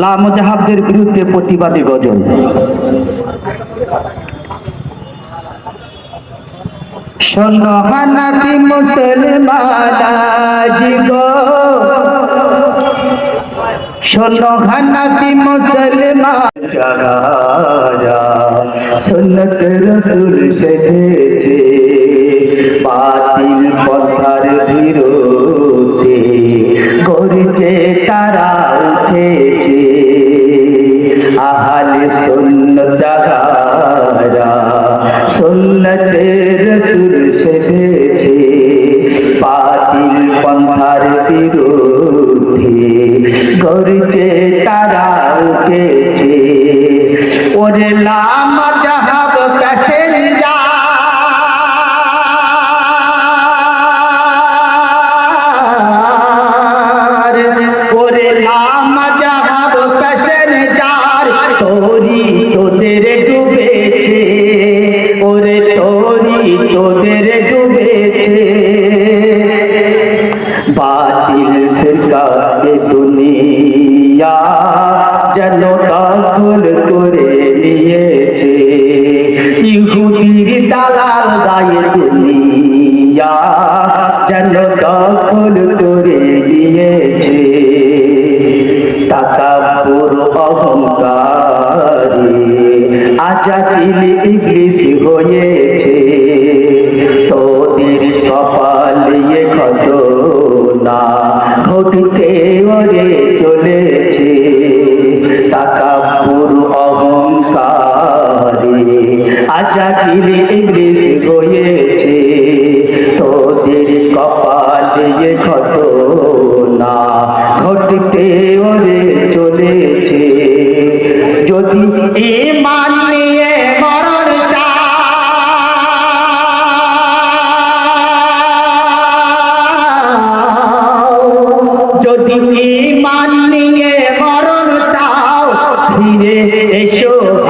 লা মুজাহাবদের বিরুদ্ধে প্রতিবাদী গজল। শোনো হানাফি মুসলমান গো। শোনো হানাফি মুসলমান যারা সুন্নত রসুল সেজেছে। বাতিল পথার বিরুদ্ধে গরিছে তারা উঠেছে। আহালে সুন্নত যারা সুন্নতের রসুল সেজেছে। বাতিল পন্থার বিরুদ্ধে গরিছে তারা উঠেছে। ওরে লামা জাহাব প্যাসেঞ্জার দুনিয়া যেন দখল করে নিয়েছে। ইহুদির দালাল গায়ে দুনিয়া যেন দখল পুরো অহংকারী। আজাদিল ইংলিশ হয়েছে, তোদের কপালে কত না ঘটতে ওরে চলেছে। পুরো অহংকারী, আজাদিল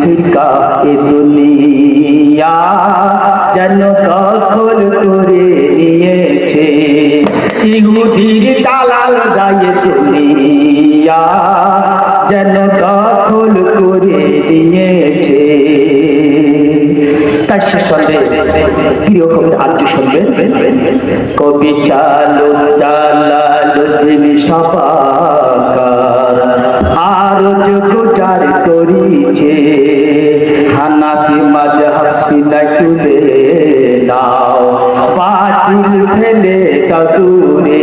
ফিরকা এ দুনিয়া যেন দখল করে নিয়েছে। ইহুদির দালাল গায়ে দুনিয়া যেন দখল করে নিয়েছে। তার সাথে প্রিয় কবি আর্য শুনবেন। কবি চালু চালালু দিন করিছে হানাফি মাঝহাব সিনা তুলে নাও পাটিল ফেলে দাও দূরে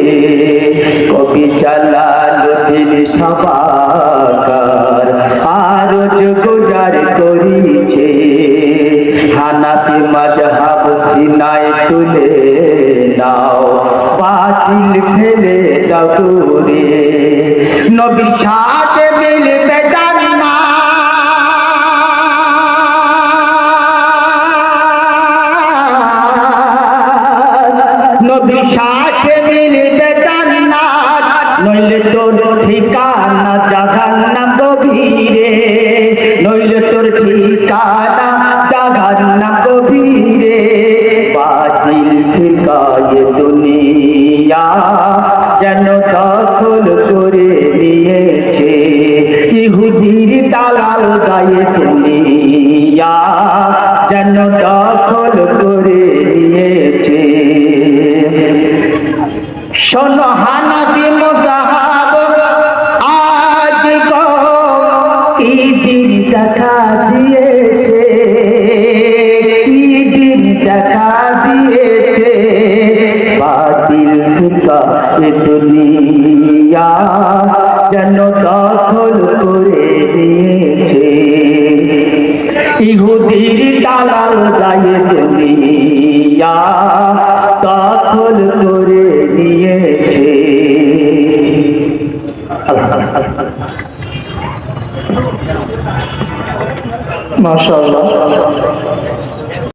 কবি চালালু দিন সবাকার আর যোগার করিছে। হানাফি মাঝহাব সিনায় তুলে নাও বাতিল ফেলে দাও দূরে নবীর সাথে মিলবে নইলে তোর ঠিকানা জাহান্নাম গভীরে। নইলে তোর ঠিকানা জাহান্নাম গভীরে। বাতিল ফিরকায়ে দুনিয়া যেন দখল করে নিয়েছে। ইহুদির দালাল গায়ে দুনিয়া যেন দখল করে নিয়েছে। শোনো হানাফি ইহুদির দালাল যায় দুনিয়া দখল করে নিয়েছে আল্লাহ আল্লাহ আল্লাহ মাশাআল্লাহ।